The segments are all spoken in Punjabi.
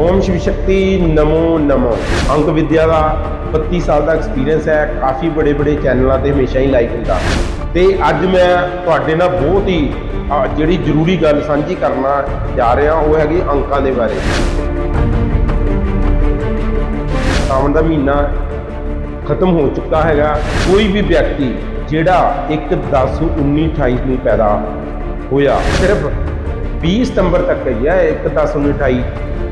ਓਮ ਸ਼ਿਵ ਸ਼ਕਤੀ, ਨਮੋ ਨਮੋ। ਅੰਕ ਵਿਦਿਆ ਦਾ 32 ਸਾਲ ਦਾ ਐਕਸਪੀਰੀਅੰਸ ਹੈ। ਕਾਫੀ ਬੜੇ ਬੜੇ ਚੈਨਲਾਂ ਤੇ ਹਮੇਸ਼ਾ ਹੀ ਲਾਈਵ ਹੁੰਦਾ। ਤੇ ਅੱਜ ਮੈਂ ਤੁਹਾਡੇ ਨਾਲ ਬਹੁਤ ਹੀ ਜਿਹੜੀ ਜ਼ਰੂਰੀ ਗੱਲ ਸਾਂਝੀ ਕਰਨਾ ਜਾ ਰਿਹਾ, ਉਹ ਹੈਗੀ ਅੰਕਾਂ ਦੇ ਬਾਰੇ। ਸਾਵਣ ਦਾ ਮਹੀਨਾ ਖਤਮ ਹੋ ਚੁੱਕਾ ਹੈਗਾ। ਕੋਈ ਵੀ ਵਿਅਕਤੀ ਜਿਹੜਾ 1 10 19 28 ਨੂੰ ਪੈਦਾ ਹੋਇਆ, ਸਿਰਫ 20 ਸਤੰਬਰ ਤੱਕ ਹੀ ਹੈ 1 10 19 28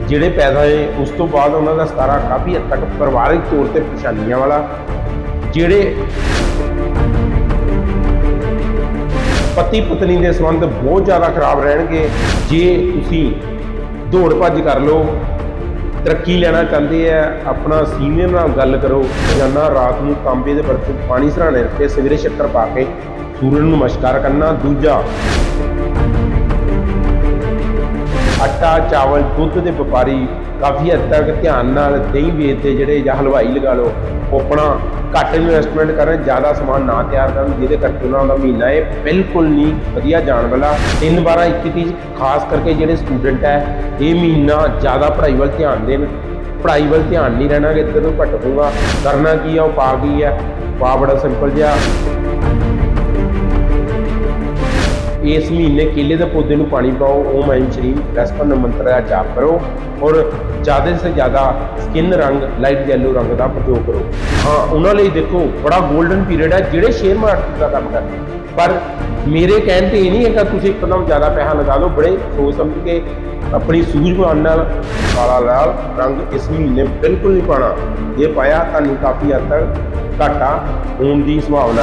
ਜਿਹੜੇ ਪੈਦਾ ਹੋਏ, ਉਸ ਤੋਂ ਬਾਅਦ ਉਹਨਾਂ ਦਾ 17 ਕਾਫੀ ਹੱਦ ਤੱਕ ਪਰਿਵਾਰਿਕ ਤੌਰ ਤੇ ਪਰੇਸ਼ਾਨੀਆਂ ਵਾਲਾ, ਜਿਹੜੇ ਪਤੀ ਪਤਨੀ ਦੇ ਸੰਬੰਧ ਬਹੁਤ ਜ਼ਿਆਦਾ ਖਰਾਬ ਰਹਿਣਗੇ, ਜੇ ਤੁਸੀਂ ਦੌੜ ਭੱਜ ਕਰ ਲਓ, ਤਰੱਕੀ ਲੈਣਾ ਚਾਹੁੰਦੇ ਆ, ਆਪਣਾ ਸੀਨੀਅਰ ਨਾਲ ਗੱਲ ਕਰੋ, ਰੋਜ਼ਾਨਾ ਰਾਤ ਨੂੰ ਤਾਂਬੇ ਦੇ ਬਰਤਨ ਪਾਣੀ ਸਰਾਣੇ ਰੱਖ ਕੇ ਸਵੇਰੇ ਸ਼ੱਕਰ ਪਾ ਕੇ ਸੂਰਜ ਨੂੰ ਨਮਸਕਾਰ ਕਰਨਾ, ਦੂਜਾ ਆਟਾ, ਚਾਵਲ, ਦੁੱਧ ਦੇ ਵਪਾਰੀ ਕਾਫੀ ਹੱਦ ਤੱਕ ਧਿਆਨ ਨਾਲ ਦਹੀਂ ਵੇਚਦੇ ਜਿਹੜੇ ਜਾਂ ਹਲਵਾਈ ਲਗਾ ਲਓ, ਉਹ ਆਪਣਾ ਘੱਟ ਇਨਵੈਸਟਮੈਂਟ ਕਰਨ, ਜ਼ਿਆਦਾ ਸਮਾਨ ਨਾ ਤਿਆਰ ਕਰਨ, ਜਿਹਦੇ ਕਰਕੇ ਉਹਨਾਂ ਦਾ ਮਹੀਨਾ ਇਹ ਬਿਲਕੁਲ ਨਹੀਂ ਵਧੀਆ ਜਾਣ ਵਾਲਾ। 3 12 21 ਤੀਹ ਖਾਸ ਕਰਕੇ ਜਿਹੜੇ ਸਟੂਡੈਂਟ ਹੈ, ਇਹ ਮਹੀਨਾ ਜ਼ਿਆਦਾ ਪੜ੍ਹਾਈ ਵੱਲ ਧਿਆਨ ਦੇਣ। ਪੜ੍ਹਾਈ ਵੱਲ ਧਿਆਨ ਨਹੀਂ ਰਹਿਣਾ ਕਿ ਇੱਧਰ ਨੂੰ ਭਟਕੂਗਾ ਕਰਨਾ ਕੀ ਆ, ਉਹ ਪਾ ਕੀ ਆ। ਪਾ ਬੜਾ ਸਿੰਪਲ ਜਿਹਾ। ਇਸ ਮਹੀਨੇ ਕੇਲੇ ਦੇ ਪੌਦੇ ਨੂੰ ਪਾਣੀ ਪਾਓ, ਓਮ ਐਮ ਸ਼੍ਰੀ ਰਸਪਨ ਮੰਤਰ ਦਾ ਜਾਪ ਕਰੋ ਔਰ ਜ਼ਿਆਦਾ ਸੇ ਜ਼ਿਆਦਾ ਸਕਿਨ ਰੰਗ ਲਾਈਟ ਯੈਲੋ ਰੰਗ ਦਾ ਪ੍ਰਯੋਗ ਕਰੋ। ਹਾਂ, ਉਹਨਾਂ ਲਈ ਦੇਖੋ, ਬੜਾ 골ਡਨ ਪੀਰੀਅਡ ਹੈ, ਜਿਹੜੇ ਸ਼ੇਅਰ ਮਾਰਕੀਟ ਦਾ ਕੰਮ ਕਰਦੇ ਪਰ ਮੇਰੇ ਕਹਿਣ ਤੇ ਇਹ ਨਹੀਂ ਹੈ ਕਿ ਤੁਸੀਂ ਇੱਕਦਮ ਜ਼ਿਆਦਾ ਪੈਸਾ ਲਗਾ ਲਓ, ਬੜੇ ਸੋਚ ਸਮਝ ਕੇ ਆਪਣੀ ਸੂਝਵਾਨ ਨਾਲ ਕਾਲਾ ਲਾਲ ਰੰਗ ਇਸ ਮਹੀਨੇ ਬਿਲਕੁਲ ਨਹੀਂ ਪਾਣਾ ਇਹ ਪਾਇਆ, ਤੁਹਾਨੂੰ ਕਾਫੀ ਹੱਦ ਤੱਕ ਘਾਟਾ ਹੋਣ ਦੀ ਸੰਭਾਵਨਾ।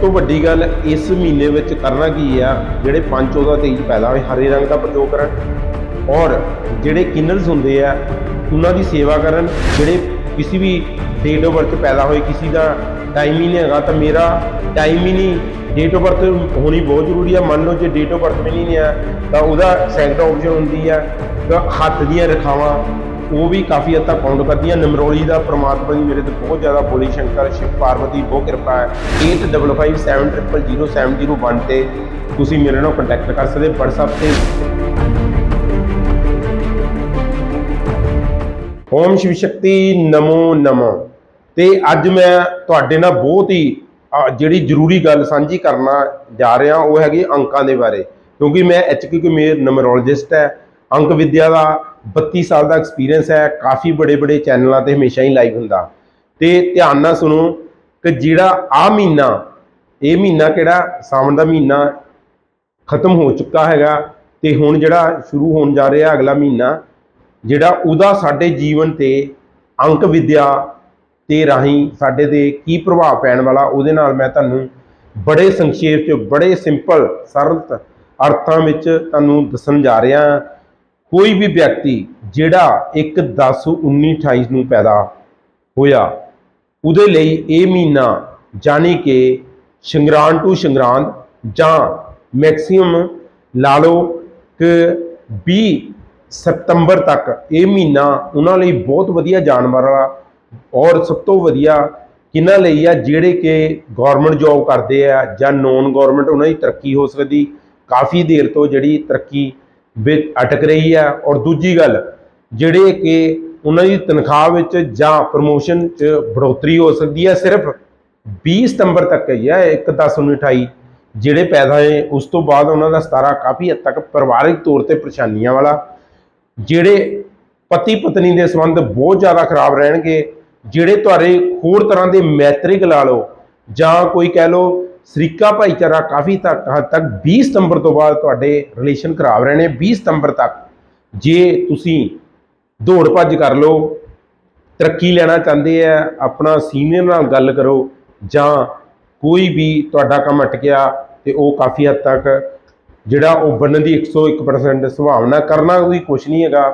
ਤੋਂ ਵੱਡੀ ਗੱਲ ਇਸ ਮਹੀਨੇ ਵਿੱਚ ਕਰਨਾ ਕੀ ਆ? ਜਿਹੜੇ 5 14 23 ਪੈਦਾ ਹੋਏ ਹਰੇ ਰੰਗ ਦਾ ਪ੍ਰਯੋਗ ਕਰਨ ਔਰ ਜਿਹੜੇ ਕਿਨਰਸ ਹੁੰਦੇ ਆ, ਉਹਨਾਂ ਦੀ ਸੇਵਾ ਕਰਨ। ਜਿਹੜੇ ਕਿਸੇ ਵੀ ਡੇਟ ਆਫ ਬਰਥ ਪੈਦਾ ਹੋਏ, ਕਿਸੇ ਦਾ ਟਾਈਮ ਹੀ ਨਹੀਂ ਹੈਗਾ ਤਾਂ ਮੇਰਾ ਟਾਈਮ ਹੀ ਨਹੀਂ। ਡੇਟ ਆਫ ਬਰਥ ਹੋਣੀ ਬਹੁਤ ਜ਼ਰੂਰੀ ਆ। ਮੰਨ ਲਓ ਜੇ ਡੇਟ ਆਫ ਬਰਥ ਵੀ ਨਹੀਂ ਆ, ਤਾਂ ਉਹਦਾ ਸੈਕੰਡ ਆਪਸ਼ਨ ਹੁੰਦੀ ਆ। ਹੱਥ ਦੀਆਂ ਰੇਖਾਵਾਂ ਉਹ ਵੀ ਕਾਫੀ ਹੱਦ ਤੱਕ ਕਾਊਂਟ ਕਰਦੀਆਂ ਨਮਰੋਲੀ ਦਾ ਪ੍ਰਮਾਤਮਾ ਦੀ ਮੇਰੇ ਤੇ ਬਹੁਤ ਜ਼ਿਆਦਾ ਬੋਲੀ ਸ਼ੰਕਰ, ਸ਼ਿਵ ਪਾਰਵਤੀ, ਬਹੁਤ ਕਿਰਪਾ ਹੈ। 8557000701 ਤੇ ਤੁਸੀਂ ਮੇਰੇ ਨਾਲ ਕੰਟੈਕਟ ਕਰ ਸਕਦੇ WhatsApp ਤੇ। ਓਮ ਸ਼ਿਵ ਸ਼ਕਤੀ ਨਮੋ ਨਮੋ ਤੇ ਅੱਜ ਮੈਂ ਤੁਹਾਡੇ ਨਾਲ ਬਹੁਤ ਹੀ ਜਿਹੜੀ ਜ਼ਰੂਰੀ ਗੱਲ ਸਾਂਝੀ ਕਰਨਾ ਜਾ ਰਿਹਾ, ਉਹ ਹੈਗੀ ਅੰਕਾਂ ਦੇ ਬਾਰੇ। ਕਿਉਂਕਿ ਮੈਂ ਐਚਕਿਊ ਮੇਰ ਨਮਰੋਲੋਜਿਸਟ ਹੈ। ਅੰਕ ਵਿਦਿਆ ਦਾ 32 ਸਾਲ ਦਾ ਐਕਸਪੀਰੀਅੰਸ ਹੈ, ਕਾਫੀ ਬੜੇ ਬੜੇ ਚੈਨਲਾਂ ਤੇ ਹਮੇਸ਼ਾ ਹੀ ਲਾਈਵ ਹੁੰਦਾ। ਤੇ ਧਿਆਨ ਨਾਲ ਸੁਣੋ ਕਿ ਜਿਹੜਾ ਆ ਮਹੀਨਾ, ਇਹ ਮਹੀਨਾ ਕਿਹੜਾ? ਸਾਵਣ ਦਾ ਮਹੀਨਾ ਖਤਮ ਹੋ ਚੁੱਕਾ ਹੈਗਾ ਤੇ ਹੁਣ ਜਿਹੜਾ ਸ਼ੁਰੂ ਹੋਣ ਜਾ ਰਿਹਾ ਅਗਲਾ ਮਹੀਨਾ, ਜਿਹੜਾ ਉਹਦਾ ਸਾਡੇ ਜੀਵਨ ਤੇ ਅੰਕ ਵਿਦਿਆ ਤੇ ਰਾਹੀਂ ਸਾਡੇ ਤੇ ਕੀ ਪ੍ਰਭਾਵ ਪੈਣ ਵਾਲਾ, ਉਹਦੇ ਨਾਲ ਮੈਂ ਤੁਹਾਨੂੰ ਬੜੇ ਸੰਖੇਪ ਚ ਬੜੇ ਸਿੰਪਲ ਸਰਲ ਅਰਥਾਂ ਵਿੱਚ ਤੁਹਾਨੂੰ ਦੱਸਣ ਜਾ ਰਿਹਾ। ਹਾਂ ਕੋਈ ਵੀ ਵਿਅਕਤੀ ਜਿਹੜਾ 1 10 19 28 ਨੂੰ ਪੈਦਾ ਹੋਇਆ, ਉਹਦੇ ਲਈ ਇਹ ਮਹੀਨਾ ਜਾਣੀ ਕਿ ਸ਼ੰਗਰਾਨ ਟੂ ਸ਼ੰਗਰਾਂਦ ਜਾਂ ਮੈਕਸਿਮਮ ਲਾ ਲਓ ਕਿ 20 ਸਤੰਬਰ ਤੱਕ ਇਹ ਮਹੀਨਾ ਉਹਨਾਂ ਲਈ ਬਹੁਤ ਵਧੀਆ ਜਾਣ ਵਾਲਾ ਔਰ ਸਭ ਤੋਂ ਵਧੀਆ ਕਿਹਨਾਂ ਲਈ ਆ, ਜਿਹੜੇ ਕਿ ਗਵਰਨਮੈਂਟ ਜੌਬ ਕਰਦੇ ਆ ਜਾਂ ਨੌਨ ਗਵਰਨਮੈਂਟ ਉਹਨਾਂ ਦੀ ਤਰੱਕੀ ਹੋ ਸਕਦੀ, ਕਾਫੀ ਦੇਰ ਤੋਂ ਜਿਹੜੀ ਤਰੱਕੀ ਵਿੱਚ ਅਟਕ ਰਹੀ ਹੈ। ਔਰ ਦੂਜੀ ਗੱਲ, ਜਿਹੜੇ ਕਿ ਉਹਨਾਂ ਦੀ ਤਨਖਾਹ ਵਿੱਚ ਜਾਂ ਪ੍ਰਮੋਸ਼ਨ 'ਚ ਬੜੋਤਰੀ ਹੋ ਸਕਦੀ ਹੈ, ਸਿਰਫ 20 ਸਤੰਬਰ ਤੱਕ ਹੀ ਹੈ 1 10 19 28 ਜਿਹੜੇ ਪੈਦਾ ਹੋਏ ਉਸ ਤੋਂ ਬਾਅਦ ਉਹਨਾਂ ਦਾ 17 ਕਾਫੀ ਹੱਦ ਤੱਕ ਪਰਿਵਾਰਿਕ ਤੌਰ ਤੇ ਪਰੇਸ਼ਾਨੀਆਂ ਵਾਲਾ, ਜਿਹੜੇ ਪਤੀ ਪਤਨੀ ਦੇ ਸੰਬੰਧ ਬਹੁਤ ਜ਼ਿਆਦਾ ਖਰਾਬ ਰਹਿਣਗੇ, ਜਿਹੜੇ ਤੁਹਾਡੇ ਹੋਰ ਤਰ੍ਹਾਂ ਦੇ ਮੈਤਰਿਕ ਲਾ ਲਓ, ਜਾਂ ਕੋਈ ਕਹਿ ਲਓ ਸਰੀਕਾ ਭਾਈਚਾਰਾ ਕਾਫੀ ਤੱਕ ਹੱਦ ਤੱਕ 20 ਸਤੰਬਰ ਤੋਂ ਬਾਅਦ ਤੁਹਾਡੇ ਰਿਲੇਸ਼ਨ ਖਰਾਬ ਰਹਿਣੇ 20 ਸਤੰਬਰ ਤੱਕ ਜੇ ਤੁਸੀਂ ਦੌੜ ਭੱਜ ਕਰ ਲਓ, ਤਰੱਕੀ ਲੈਣਾ ਚਾਹੁੰਦੇ ਆ, ਆਪਣਾ ਸੀਨੀਅਰ ਨਾਲ ਗੱਲ ਕਰੋ ਜਾਂ ਕੋਈ ਵੀ ਤੁਹਾਡਾ ਕੰਮ ਅਟਕਿਆ ਤੇ ਉਹ ਕਾਫੀ ਹੱਦ ਤੱਕ ਜਿਹੜਾ ਉਹ ਬਣਨ ਦੀ 101% ਸੰਭਾਵਨਾ ਕਰਨਾ ਕੋਈ ਕੁਝ ਨਹੀਂ ਹੈਗਾ।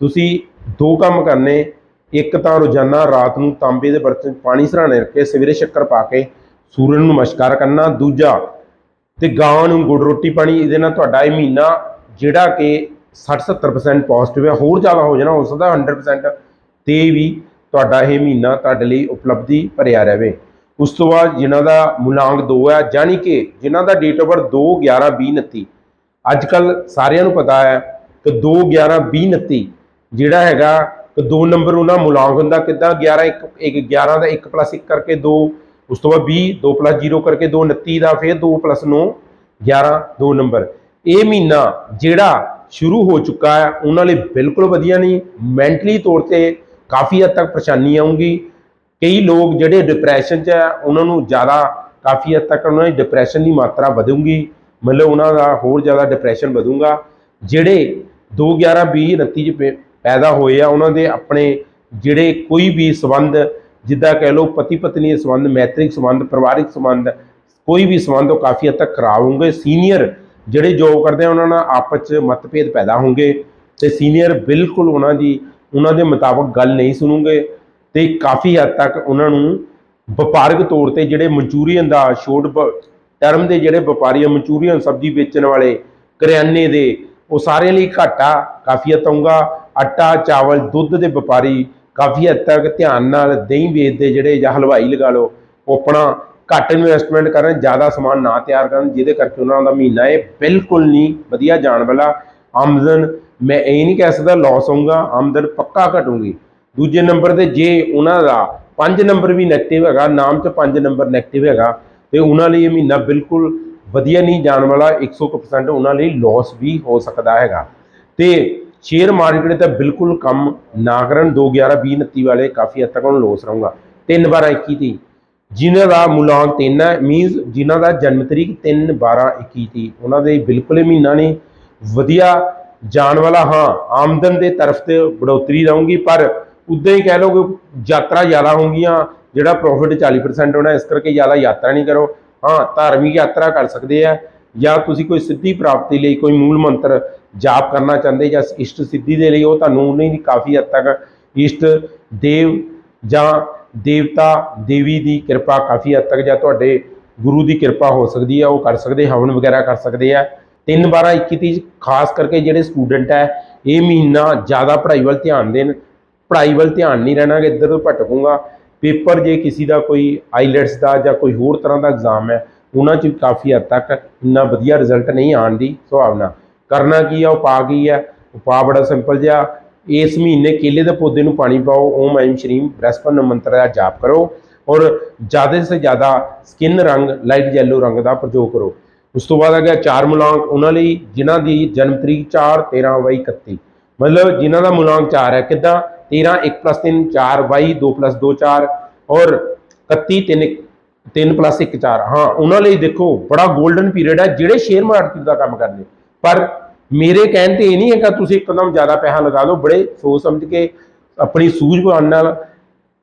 ਤੁਸੀਂ ਦੋ ਕੰਮ ਕਰਨੇ, ਇੱਕ ਤਾਂ ਰੋਜ਼ਾਨਾ ਰਾਤ ਨੂੰ ਤਾਂਬੇ ਦੇ ਬਰਤਨ ਪਾਣੀ ਸਰਾਣੇ ਰੱਖ ਕੇ ਸਵੇਰੇ ਸ਼ੱਕਰ ਪਾ ਕੇ ਸੂਰਜ ਨੂੰ ਨਮਸਕਾਰ ਕਰਨਾ, ਦੂਜਾ ਤੇ ਗਾਂ ਨੂੰ ਗੁੜ ਰੋਟੀ ਪਾਣੀ, ਇਹਦੇ ਨਾਲ ਤੁਹਾਡਾ ਇਹ ਮਹੀਨਾ ਜਿਹੜਾ ਕਿ 60-70% ਪੋਜ਼ਿਟਿਵ ਹੈ, ਹੋਰ ਜ਼ਿਆਦਾ ਹੋ ਜਾਣਾ, ਹੋ ਸਕਦਾ 100% ਤੇ ਵੀ ਤੁਹਾਡਾ ਇਹ ਮਹੀਨਾ ਤੁਹਾਡੇ ਲਈ ਉਪਲਬਧੀ ਭਰਿਆ ਰਹੇ। ਉਸ ਤੋਂ ਬਾਅਦ ਜਿਨ੍ਹਾਂ ਦਾ ਮੁਲਾਂਕ 2 ਹੈ ਜਾਨੀ ਕਿ ਜਿਨ੍ਹਾਂ ਦਾ ਡੇਟ ਆਫ ਬਰਥ 2 11 20 29 ਅੱਜ ਕੱਲ ਸਾਰਿਆਂ ਨੂੰ ਪਤਾ ਹੈ ਕਿ 2 11 20 29 ਜਿਹੜਾ ਹੈਗਾ, ਕਿ 2 ਨੰਬਰ ਉਹਨਾਂ ਮੁਲਾਂਕ ਹੁੰਦਾ, ਕਿੱਦਾਂ 11 1 1 11 ਦਾ 1 1 ਕਰਕੇ 2 ਉਸ ਤੋਂ ਬਾਅਦ 20 2 0 ਕਰਕੇ 2 29 ਦਾ ਫਿਰ 2 9 11 2 ਨੰਬਰ ਇਹ ਮਹੀਨਾ ਜਿਹੜਾ ਸ਼ੁਰੂ ਹੋ ਚੁੱਕਾ ਹੈ, ਉਹਨਾਂ ਲਈ ਬਿਲਕੁਲ ਵਧੀਆ ਨਹੀਂ। ਮੈਂਟਲੀ ਤੌਰ ਤੇ ਕਾਫੀ ਹੱਦ ਤੱਕ ਪਰੇਸ਼ਾਨੀ ਆਉਂਗੀ ਕਈ ਲੋਕ ਜਿਹੜੇ ਡਿਪਰੈਸ਼ਨ 'ਚ ਹੈ, ਉਹਨਾਂ ਨੂੰ ਜ਼ਿਆਦਾ ਕਾਫੀ ਹੱਦ ਤੱਕ ਉਹਨਾਂ ਦੀ ਡਿਪਰੈਸ਼ਨ ਦੀ ਮਾਤਰਾ ਵਧੂਗੀ। ਮਤਲਬ ਉਹਨਾਂ ਦਾ ਹੋਰ ਜ਼ਿਆਦਾ ਡਿਪਰੈਸ਼ਨ ਵਧੂਗਾ। ਜਿਹੜੇ 2 11 20 29 ਚ ਪੈ- ਪੈਦਾ ਹੋਏ ਆ, ਉਹਨਾਂ ਦੇ ਆਪਣੇ ਜਿਹੜੇ ਕੋਈ ਵੀ ਸਬੰਧ ਜਿੱਦਾਂ ਕਹਿ ਲਓ ਪਤੀ ਪਤਨੀ ਦੇ ਸੰਬੰਧ, ਮੈਤ੍ਰਿਕ ਸੰਬੰਧ, ਪਰਿਵਾਰਿਕ ਸੰਬੰਧ, ਕੋਈ ਵੀ ਸੰਬੰਧ ਉਹ ਕਾਫੀ ਹੱਦ ਤੱਕ ਖਰਾਬ ਹੋਣਗੇ। ਸੀਨੀਅਰ ਜਿਹੜੇ ਜੋਬ ਕਰਦੇ ਆ, ਉਹਨਾਂ ਨਾਲ ਆਪਸ ਚ ਮਤਭੇਦ ਪੈਦਾ ਹੋਣਗੇ ਤੇ ਸੀਨੀਅਰ ਬਿਲਕੁਲ ਉਹਨਾਂ ਦੀ, ਉਹਨਾਂ ਦੇ ਮੁਤਾਬਕ ਗੱਲ ਨਹੀਂ ਸੁਣੂਗੇ ਤੇ ਕਾਫੀ ਹੱਦ ਤੱਕ ਉਹਨਾਂ ਨੂੰ ਵਪਾਰਕ ਤੌਰ ਤੇ ਜਿਹੜੇ ਮਨਚੂਰੀਅਨ ਦਾ ਸ਼ੋਰਟ ਟਰਮ ਦੇ ਜਿਹੜੇ ਵਪਾਰੀ ਆ, ਮਨਚੂਰੀਅਨ ਸਬਜ਼ੀ ਵੇਚਣ ਵਾਲੇ, ਕਰਿਆਨੇ ਦੇ, ਉਹ ਸਾਰਿਆਂ ਲਈ ਘਾਟਾ ਕਾਫੀ ਹੱਦ ਤੱਕ ਆਟਾ, ਚਾਵਲ, ਦੁੱਧ ਦੇ ਵਪਾਰੀ ਕਾਫੀ ਹੱਦ ਤੱਕ ਧਿਆਨ ਨਾਲ ਦਹੀਂ ਵੇਚਦੇ ਜਿਹੜੇ ਜਾਂ ਹਲਵਾਈ ਲਗਾ ਲਓ, ਉਹ ਆਪਣਾ ਘੱਟ ਇਨਵੈਸਟਮੈਂਟ ਕਰਨ, ਜ਼ਿਆਦਾ ਸਮਾਨ ਨਾ ਤਿਆਰ ਕਰਨ, ਜਿਹਦੇ ਕਰਕੇ ਉਹਨਾਂ ਦਾ ਮਹੀਨਾ ਇਹ ਬਿਲਕੁਲ ਨਹੀਂ ਵਧੀਆ ਜਾਣ ਵਾਲਾ। ਆਮਦਨ, ਮੈਂ ਇਹ ਨਹੀਂ ਕਹਿ ਸਕਦਾ ਲਾਸ ਹੋਊਗਾ, ਆਮਦਨ ਪੱਕਾ ਘਟੂਗੀ। ਦੂਜੇ ਨੰਬਰ ਤੇ ਜੇ ਉਹਨਾਂ ਦਾ 5 ਨੰਬਰ ਵੀ 네ਗੇਟਿਵ ਹੈਗਾ, ਨਾਮ 'ਚ 5 ਨੰਬਰ 네ਗੇਟਿਵ ਹੈਗਾ, ਤੇ ਉਹਨਾਂ ਲਈ ਇਹ ਮਹੀਨਾ ਬਿਲਕੁਲ ਵਧੀਆ ਨਹੀਂ ਜਾਣ ਵਾਲਾ 100% ਉਹਨਾਂ ਲਈ ਲਾਸ ਵੀ ਹੋ ਸਕਦਾ ਹੈਗਾ। ਤੇ ਸ਼ੇਅਰ ਮਾਰਕੀਟ ਤਾਂ ਬਿਲਕੁਲ ਕੰਮ ਨਾ ਕਰਨ 2 11 20 29 ਵਾਲੇ ਕਾਫੀ ਹੱਦ ਤੱਕ ਉਹਨੂੰ ਲੋਸ ਰਹੂੰਗਾ। ਤਿੰਨ ਬਾਰਾਂ 21 ਦੀ ਜਿਨ੍ਹਾਂ ਦਾ ਮੁਲਾਂਕ 3 ਹੈ ਮੀਨਸ ਜਿਨ੍ਹਾਂ ਦਾ ਜਨਮ ਤਰੀਕ 3 12 21 ਦੀ ਉਹਨਾਂ ਦੇ ਬਿਲਕੁਲ ਹੀ ਮਹੀਨਾ ਨਹੀਂ ਵਧੀਆ ਜਾਣ ਵਾਲਾ, ਹਾਂ, ਆਮਦਨ ਦੇ ਤਰਫ ਤੇ ਬੜੋਤਰੀ ਰਹੂੰਗੀ, ਪਰ ਉਦਾਂ ਹੀ ਕਹਿ ਲਓ ਕਿ ਯਾਤਰਾ ਜ਼ਿਆਦਾ ਹੋਣਗੀਆਂ ਜਿਹੜਾ ਪ੍ਰੋਫਿਟ 40% ਹੋਣਾ, ਇਸ ਕਰਕੇ ਜ਼ਿਆਦਾ ਯਾਤਰਾ ਨਹੀਂ ਕਰੋ। ਹਾਂ, ਧਾਰਮਿਕ ਯਾਤਰਾ ਕਰ ਸਕਦੇ ਆ। ਜਾਂ ਤੁਸੀਂ ਕੋਈ ਸਿੱਧੀ ਪ੍ਰਾਪਤੀ ਲਈ ਕੋਈ ਮੂਲ ਮੰਤਰ ਜਾਪ ਕਰਨਾ ਚਾਹੁੰਦੇ ਜਾਂ ਇਸ਼ਟ ਸਿੱਧੀ ਦੇ ਲਈ, ਉਹ ਤੁਹਾਨੂੰ ਉਹਨੇ ਕਾਫੀ ਹੱਦ ਤੱਕ ਇਸ਼ਟ, ਦੇਵ ਜਾਂ ਦੇਵਤਾ, ਦੇਵੀ ਦੀ ਕਿਰਪਾ ਕਾਫੀ ਹੱਦ ਤੱਕ ਜਾਂ ਤੁਹਾਡੇ ਗੁਰੂ ਦੀ ਕਿਰਪਾ ਹੋ ਸਕਦੀ ਹੈ ਉਹ ਕਰ ਸਕਦੇ, ਹਵਨ ਵਗੈਰਾ ਕਰ ਸਕਦੇ ਆ। 3 12 21 ਤੀਹ, ਖਾਸ ਕਰਕੇ ਜਿਹੜੇ ਸਟੂਡੈਂਟ ਹੈ ਇਹ ਮਹੀਨਾ ਜ਼ਿਆਦਾ ਪੜ੍ਹਾਈ ਵੱਲ ਧਿਆਨ ਦੇਣ। ਪੜ੍ਹਾਈ ਵੱਲ ਧਿਆਨ ਨਹੀਂ ਰਹਿਣਾ, ਕਿ ਇੱਧਰ ਤੋਂ ਭਟਕੂਗਾ। ਪੇਪਰ ਜੇ ਕਿਸੇ ਦਾ ਕੋਈ ਆਈਲੈਟਸ ਦਾ ਜਾਂ ਕੋਈ ਹੋਰ ਤਰ੍ਹਾਂ ਦਾ ਐਗਜ਼ਾਮ ਹੈ ਉਹਨਾਂ 'ਚ ਕਾਫੀ ਹੱਦ ਤੱਕ ਇੰਨਾ ਵਧੀਆ ਰਿਜ਼ਲਟ ਨਹੀਂ ਆਉਣ ਦੀ ਸੰਭਾਵਨਾ। ਕਰਨਾ ਕੀ ਆ ਉਪਾਅ ਕੀ ਹੈ ਉਪਾਅ ਬੜਾ ਸਿੰਪਲ ਜਿਹਾ। ਇਸ ਮਹੀਨੇ ਕੇਲੇ ਦੇ ਪੌਦੇ ਨੂੰ ਪਾਣੀ ਪਾਓ। ਓਮ ਐਮ ਸ਼੍ਰੀਮ ਬ੍ਰਹਸਪਨ ਮੰਤਰ ਦਾ ਜਾਪ ਕਰੋ। ਔਰ ਜ਼ਿਆਦਾ ਸੇ ਜ਼ਿਆਦਾ ਸਕਿਨ ਰੰਗ ਲਾਈਟ ਯੈਲੋ ਰੰਗ ਦਾ ਪ੍ਰਯੋਗ ਕਰੋ। ਉਸ ਤੋਂ ਬਾਅਦ ਆ ਗਿਆ ਚਾਰ ਮੁਲਾਂਕ। ਉਹਨਾਂ ਲਈ ਜਿਨ੍ਹਾਂ ਦੀ ਜਨਮ ਤਰੀਕ 4 13 22 31 ਮਤਲਬ ਜਿਨ੍ਹਾਂ ਦਾ ਮੁਲਾਂਕ 4 ਹੈ, ਕਿੱਦਾਂ? 13 1 3 4 22 2 2 4 ਔਰ 31 3 3 1 4 ਹਾਂ, ਉਹਨਾਂ ਲਈ ਦੇਖੋ, ਬੜਾ 골ਡਨ ਪੀਰੀਅਡ ਹੈ ਜਿਹੜੇ ਸ਼ੇਅਰ ਮਾਰਕੀਟ ਦਾ ਕੰਮ ਕਰਦੇ। ਪਰ ਮੇਰੇ ਕਹਿਣ ਤੇ ਇਹ ਨਹੀਂ ਹੈਗਾ, ਤੁਸੀਂ ਇੱਕਦਮ ਜ਼ਿਆਦਾ ਪੈਸਾ ਲਗਾ ਲਓ, ਬੜੇ ਸੋਚ ਸਮਝ ਕੇ ਆਪਣੀ ਸੂਝਵਾਨ ਨਾਲ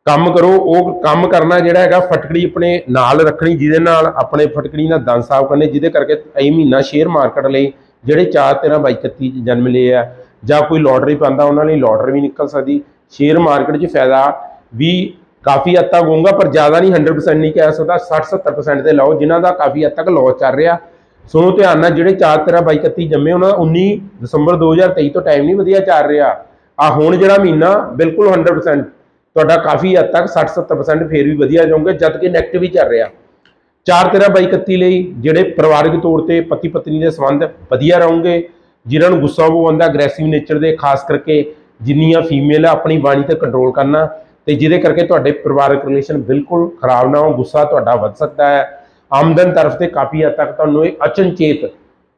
ਕੰਮ ਕਰੋ। ਉਹ ਕੰਮ ਕਰਨਾ ਜਿਹੜਾ ਹੈਗਾ, ਫਟਕੜੀ ਆਪਣੇ ਨਾਲ ਰੱਖਣੀ, ਜਿਹਦੇ ਨਾਲ ਆਪਣੇ ਫਟਕੜੀ ਨਾਲ ਦੰਦ ਸਾਫ਼ ਕਰਨੇ, ਜਿਹਦੇ ਕਰਕੇ ਇਹ ਮਹੀਨਾ ਸ਼ੇਅਰ ਮਾਰਕੀਟ ਲਈ ਜਿਹੜੇ 4 13 22 31 ਚ ਜਨਮ ਲਏ ਆ, ਜਾਂ ਕੋਈ ਲੋਟਰੀ ਪਾਉਂਦਾ, ਉਹਨਾਂ ਲਈ ਲੋਟਰੀ ਵੀ ਨਿਕਲ ਸਕਦੀ। ਸ਼ੇਅਰ ਮਾਰਕੀਟ 'ਚ ਫਾਇਦਾ ਵੀ ਕਾਫੀ ਹੱਦ ਤੱਕ ਹੋਊਗਾ, ਪਰ ਜ਼ਿਆਦਾ ਨਹੀਂ 100% ਨਹੀਂ ਕਹਿ ਸਕਦਾ 60 70% ਤੇ ਲਾਓ, ਜਿਨ੍ਹਾਂ ਦਾ ਕਾਫੀ ਹੱਦ ਤੱਕ ਲਾਸ ਚੱਲ ਰਿਹਾ। ਸੁਣੋ ਧਿਆਨ ਨਾਲ, ਜਿਹੜੇ 4 13 22 31 ਜੰਮੇ, ਉਹਨਾਂ ਦਾ 19 ਦਸੰਬਰ 2023 ਤੋਂ ਟਾਈਮ ਨਹੀਂ ਵਧੀਆ ਚੱਲ ਰਿਹਾ। ਆ ਹੁਣ ਜਿਹੜਾ ਮਹੀਨਾ, ਬਿਲਕੁਲ 100% ਤੁਹਾਡਾ ਕਾਫੀ ਹੱਦ ਤੱਕ 60 70% ਫੇਰ ਵੀ ਵਧੀਆ ਜਾਓਗੇ ਜਦ ਕਿ ਨੈਗੇਟਿਵ ਹੀ ਚੱਲ ਰਿਹਾ। 4 13 22 31 ਲਈ ਜਿਹੜੇ ਪਰਿਵਾਰਕ ਤੌਰ ਤੇ ਪਤੀ ਪਤਨੀ ਦੇ ਸੰਬੰਧ ਵਧੀਆ ਰਹੋਗੇ, ਜਿਨ੍ਹਾਂ ਨੂੰ ਗੁੱਸਾ ਉਹ ਆਉਂਦਾ ਅਗਰੈਸਿਵ ਨੇਚਰ ਦੇ, ਖਾਸ ਕਰਕੇ ਜਿੰਨੀਆਂ ਫੀਮੇਲ ਆ, ਆਪਣੀ ਬਾਣੀ ਤੇ ਕੰਟਰੋਲ ਕਰਨਾ। ਤੇ ਜਿਹਦੇ ਕਰਕੇ ਤੁਹਾਡੇ ਪਰਿਵਾਰਕ ਰਿਲੇਸ਼ਨ ਬਿਲਕੁਲ ਖਰਾਬ ਨਾ ਹੋ, ਗੁੱਸਾ ਤੁਹਾਡਾ ਵੱਧ ਸਕਦਾ ਹੈ। ਆਮਦਨ ਤਰਫ ਤੇ ਕਾਫੀ ਹੱਦ ਤੱਕ ਤੁਹਾਨੂੰ ਇਹ ਅਚਨਚੇਤ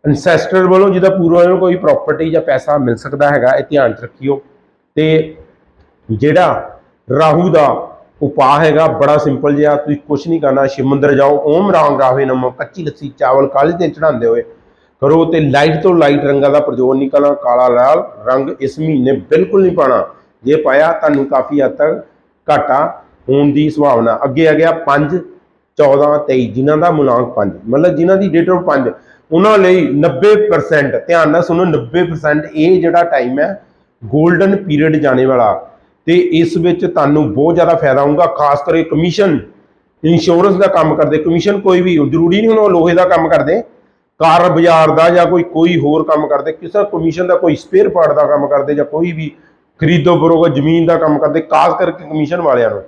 ਅਨਸੈਸਟਰ ਵੱਲੋਂ ਜਿਹਦਾ ਪੂਰਾ ਨੂੰ ਕੋਈ ਪ੍ਰਾਪਰਟੀ ਜਾਂ ਪੈਸਾ ਮਿਲ ਸਕਦਾ ਹੈਗਾ, ਇਹ ਧਿਆਨ ਚ ਰੱਖਿਓ। ਤੇ ਜਿਹੜਾ ਰਾਹੂ ਦਾ ਉਪਾਅ ਹੈਗਾ, ਬੜਾ ਸਿੰਪਲ ਜਿਹਾ, ਤੁਸੀਂ ਕੁਝ ਨਹੀਂ ਕਰਨਾ ਸ਼ਿਵ ਮੰਦਿਰ ਜਾਓ, ਓਮ ਰਾਮ ਰਾਵੇ ਨਮੋ, ਕੱਚੀ ਲੱਸੀ, ਚਾਵਲ, ਕਾਲੀ ਤੇ ਚੜਾਉਂਦੇ ਹੋਏ ਕਰੋ ਤੇ ਲਾਈਟ ਤੋਂ ਲਾਈਟ ਰੰਗਾਂ ਦਾ ਪ੍ਰਯੋਗ ਨਹੀਂ ਕਰਨਾ, ਕਾਲਾ ਲਾਲ ਰੰਗ ਇਸ ਮਹੀਨੇ ਬਿਲਕੁਲ ਨਹੀਂ ਪਾਣਾ ਜੇ ਪਾਇਆ, ਤੁਹਾਨੂੰ ਕਾਫੀ ਹੱਦ ਤੱਕ ਘਾਟਾ ਹੋਣ ਦੀ ਸੰਭਾਵਨਾ। ਅੱਗੇ ਆ ਗਿਆ 5 14 23 ਜਿਨ੍ਹਾਂ ਦਾ ਮੁਲਾਂਕ 5 ਮਤਲਬ ਜਿਨ੍ਹਾਂ ਦੀ ਡੇਟ ਆਫ 5 ਉਹਨਾਂ ਲਈ 90% ਧਿਆਨ ਨਾਲ ਸੁਣੋ 90% ਇਹ ਜਿਹੜਾ ਟਾਈਮ ਹੈ 골ਡਨ ਪੀਰੀਅਡ ਜਾਣੇ ਵਾਲਾ। ਤੇ ਇਸ ਵਿੱਚ ਤੁਹਾਨੂੰ ਬਹੁਤ ਜ਼ਿਆਦਾ ਫਾਇਦਾ ਹੋਊਗਾ, ਖਾਸ ਕਰਕੇ ਕਮਿਸ਼ਨ ਇੰਸ਼ੋਰੈਂਸ ਦਾ ਕੰਮ ਕਰਦੇ। ਕਮਿਸ਼ਨ ਕੋਈ ਵੀ ਜ਼ਰੂਰੀ ਨਹੀਂ ਉਹ ਲੋਹੇ ਦਾ ਕੰਮ ਕਰਦੇ। ਕਾਰ ਬਾਜ਼ਾਰ ਦਾ ਜਾਂ ਕੋਈ ਕੋਈ ਹੋਰ ਕੰਮ ਕਰਦੇ। ਕਿਸੇ ਕਮਿਸ਼ਨ ਦਾ ਕੋਈ ਸਪੇਅਰ ਪਾਰਟ ਦਾ ਕੰਮ ਕਰਦੇ ਜਾਂ ਕੋਈ ਵੀ ਖਰੀਦੋ ਫਰੋਖਤ ਜ਼ਮੀਨ ਦਾ ਕੰਮ ਕਰਦੇ, ਖਾਸ ਕਰਕੇ ਕਮਿਸ਼ਨ ਵਾਲਿਆਂ ਨੂੰ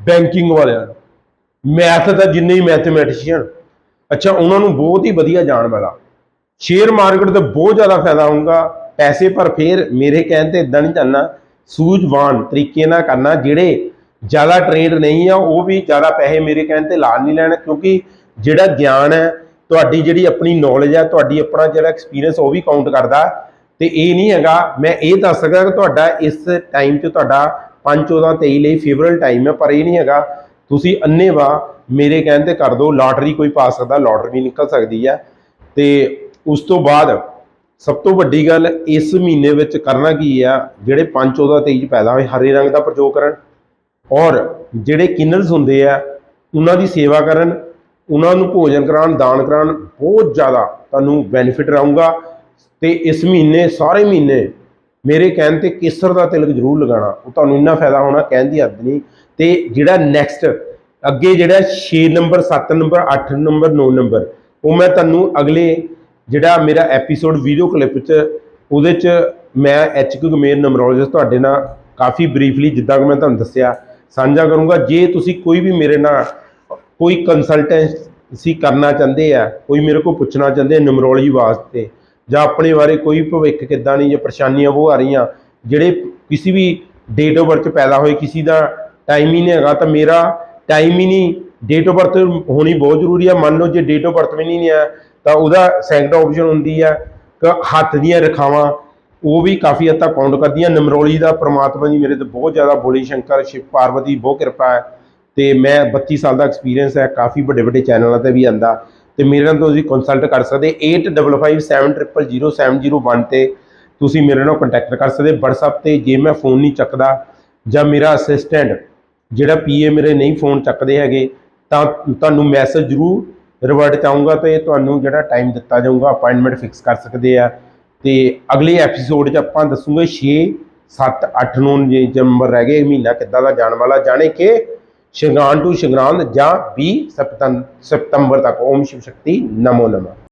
ਬੈਂਕਿੰਗ ਵਾਲਿਆਂ ਨੂੰ। ਮੈਥ ਦਾ ਜਿੰਨੇ ਹੀ ਮੈਥਮੈਟੀਸ਼ੀਅਨ ਅੱਛਾ, ਉਹਨਾਂ ਨੂੰ ਬਹੁਤ ਹੀ ਵਧੀਆ ਜਾਣ ਵਾਲਾ। ਸ਼ੇਅਰ ਮਾਰਕੀਟ ਤੇ ਬਹੁਤ ਜ਼ਿਆਦਾ ਫਾਇਦਾ ਹੋਊਗਾ, ਪੈਸੇ ਪਰ ਫੇਰ ਮੇਰੇ ਕਹਿਣ ਤੇ ਇਦਾਂ ਨਹੀਂ ਕਰਨਾ ਸੂਝਵਾਨ ਤਰੀਕੇ ਨਾਲ ਕਰਨਾ, ਜਿਹੜੇ ਜ਼ਿਆਦਾ ਟ੍ਰੇਨਡ ਨਹੀਂ ਆ, ਉਹ ਵੀ ਜ਼ਿਆਦਾ ਪੈਸੇ ਮੇਰੇ ਕਹਿਣ ਤੇ ਲਾ ਨਹੀਂ ਲੈਣ, ਕਿਉਂਕਿ ਜਿਹੜਾ ਗਿਆਨ ਹੈ, ਤੁਹਾਡੀ ਜਿਹੜੀ ਆਪਣੀ ਨੌਲੇਜ ਹੈ, ਤੁਹਾਡੀ ਆਪਣਾ ਜਿਹੜਾ ਐਕਸਪੀਰੀਅੰਸ ਉਹ ਵੀ ਕਾਊਂਟ ਕਰਦਾ। ਤੇ ਇਹ ਨਹੀਂ ਹੈਗਾ, ਮੈਂ ਇਹ ਦੱਸ ਸਕਦਾ ਕਿ ਤੁਹਾਡਾ ਇਸ ਟਾਈਮ 'ਚ ਤੁਹਾਡਾ 5 14 23 ਲਈ ਫੇਵਰਲ ਟਾਈਮ ਹੈ, ਪਰ ਇਹ ਨਹੀਂ ਹੈਗਾ। ਤੁਸੀਂ ਅੰਨੇਵਾ ਮੇਰੇ ਕਹਿਣ ਤੇ ਕਰ ਦਿਓ ਲਾਟਰੀ ਕੋਈ ਪਾ ਸਕਦਾ ਲਾਟਰੀ ਵੀ ਨਿਕਲ ਸਕਦੀ ਹੈ। ਤੇ ਉਸ ਤੋਂ ਬਾਅਦ ਸਭ ਤੋਂ ਵੱਡੀ ਗੱਲ ਇਸ ਮਹੀਨੇ ਵਿੱਚ ਕਰਨਾ ਕੀ ਆ ਜਿਹੜੇ 5 14 23 ਪੈਦਾ ਹੋਏ, ਹਰੇ ਰੰਗ ਦਾ ਪ੍ਰਯੋਗ ਕਰਨ। ਔਰ ਜਿਹੜੇ ਕਿਨਲਸ ਹੁੰਦੇ ਆ, ਉਹਨਾਂ ਦੀ ਸੇਵਾ ਕਰਨ, ਉਹਨਾਂ ਨੂੰ ਭੋਜਨ ਕਰਾਉਣ, ਦਾਨ ਕਰਾਉਣ, ਬਹੁਤ ਜ਼ਿਆਦਾ ਤੁਹਾਨੂੰ ਬੈਨੀਫਿਟ ਰਹੂਗਾ। ਤੇ ਇਸ ਮਹੀਨੇ, ਸਾਰੇ ਮਹੀਨੇ ਮੇਰੇ ਕਹਿਣ ਤੇ ਕੇਸਰ ਦਾ ਤਿਲਕ ਜ਼ਰੂਰ ਲਗਾਉਣਾ। ਉਹ ਤੁਹਾਨੂੰ ਇੰਨਾ ਫਾਇਦਾ ਹੋਣਾ ਕਹਿਣ ਦੀ ਹੱਦ ਨਹੀਂ। ਤੇ ਜਿਹੜਾ ਨੈਕਸਟ ਅੱਗੇ ਜਿਹੜਾ 6 ਨੰਬਰ 7 ਨੰਬਰ 8 ਨੰਬਰ 9 ਨੰਬਰ, ਉਹ ਮੈਂ ਤੁਹਾਨੂੰ ਅਗਲੇ ਜਿਹੜਾ ਮੇਰਾ ਐਪੀਸੋਡ ਵੀਡੀਓ ਕਲਿੱਪ 'ਚ, ਉਹਦੇ 'ਚ ਮੈਂ ਐਚ ਕਿਊ ਗਮੇਰ ਨੰਬਰੋਲੋਜਿਸਟ ਤੁਹਾਡੇ ਨਾਲ ਕਾਫੀ ਬਰੀਫਲੀ ਜਿੱਦਾਂ ਕਿ ਮੈਂ ਤੁਹਾਨੂੰ ਦੱਸਿਆ, ਸਾਂਝਾ ਕਰੂੰਗਾ। ਜੇ ਤੁਸੀਂ ਕੋਈ ਵੀ ਮੇਰੇ ਨਾਲ ਕੋਈ ਕੰਸਲਟੈਂਸੀ ਕਰਨਾ ਚਾਹੁੰਦੇ ਆ, ਕੋਈ ਮੇਰੇ ਕੋਲ ਪੁੱਛਣਾ ਚਾਹੁੰਦੇ ਆ ਵਾਸਤੇ ਜਾਂ ਆਪਣੇ ਬਾਰੇ ਕੋਈ ਭਵਿੱਖ ਕਿੱਦਾਂ ਨਹੀਂ ਜਾਂ ਪਰੇਸ਼ਾਨੀਆਂ ਉਹ ਆ ਰਹੀਆਂ, ਜਿਹੜੇ ਕਿਸੇ ਵੀ ਡੇਟ ਆਫ ਬਰਥ ਪੈਦਾ ਹੋਏ, ਕਿਸੇ ਦਾ ਟਾਈਮ ਹੀ ਨਹੀਂ ਹੈਗਾ, ਤਾਂ ਮੇਰਾ ਟਾਈਮ ਹੀ ਨਹੀਂ ਡੇਟ ਆਫ ਬਰਥ ਹੋਣੀ ਬਹੁਤ ਜ਼ਰੂਰੀ ਹੈ ਮੰਨ ਲਓ ਜੇ ਡੇਟ ਆਫ ਬਰਥ ਵੀ ਨਹੀਂ ਹੈ, ਤਾਂ ਉਹਦਾ ਸੈਕੰਡ ਆਪਸ਼ਨ ਹੁੰਦੀ ਹੈ ਕਿ ਹੱਥ ਦੀਆਂ ਰੇਖਾਵਾਂ, ਉਹ ਵੀ ਕਾਫੀ ਹੱਦ ਤੱਕ ਕਾਊਂਟ ਕਰਦੀਆਂ। ਨਿਮਰੋਲੀ ਦਾ ਪ੍ਰਮਾਤਮਾ ਜੀ ਮੇਰੇ ਤੇ ਬਹੁਤ ਜ਼ਿਆਦਾ ਬੋਲੀ ਸ਼ੰਕਰ, ਸ਼ਿਵ ਪਾਰਵਤੀ ਬਹੁਤ ਕਿਰਪਾ ਹੈ ਤੇ ਮੈਂ 32 ਸਾਲ ਦਾ ਐਕਸਪੀਰੀਅੰਸ ਹੈ, ਕਾਫੀ ਵੱਡੇ ਵੱਡੇ ਚੈਨਲਾਂ ਤੇ ਵੀ ਆਂਦਾ। ਤੇ ਮੇਰੇ ਨਾਲ ਤੁਸੀਂ ਕੰਸਲਟ ਕਰ ਸਕਦੇ 8557000701 ਤੇ ਤੁਸੀਂ ਮੇਰੇ ਨਾਲ ਕੰਟੈਕਟ ਕਰ ਸਕਦੇ। WhatsApp ਤੇ ਜੇ ਮੈਂ ਫੋਨ ਨਹੀਂ ਚੱਕਦਾ ਜਾਂ ਮੇਰਾ ਅਸਿਸਟੈਂਟ ਜਿਹੜਾ ਪੀਏ ਮੇਰੇ ਨਹੀਂ ਫੋਨ ਚੱਕਦੇ ਹੈਗੇ, ਤਾਂ ਤੁਹਾਨੂੰ ਮੈਸੇਜ ਜ਼ਰੂਰ ਰਿਵਰਟ ਚਾਹੂੰਗਾ ਤੇ ਤੁਹਾਨੂੰ ਜਿਹੜਾ ਟਾਈਮ ਦਿੱਤਾ ਜਾਊਗਾ ਅਪਾਇੰਟਮੈਂਟ ਫਿਕਸ ਕਰ ਸਕਦੇ ਆ। ਤੇ ਅਗਲੇ ਐਪੀਸੋਡ 'ਚ ਆਪਾਂ ਦੱਸੂਗੇ 6 7 8 ਨੂੰ ਨੰਬਰ ਰਹਿ ਗਏ, ਮਹੀਨਾ ਕਿੱਦਾਂ ਦਾ ਜਾਣ ਵਾਲਾ, ਜਾਣੇ ਕਿ ਸ਼ਗਾਨ ਟੂ ਸ਼ਗਰਾਨ ਜਾਂ 20 ਸਤੰਬਰ ਤੱਕ ਓਮ ਸ਼ਿਵ ਸ਼ਕਤੀ ਨਮੋ ਨਮः।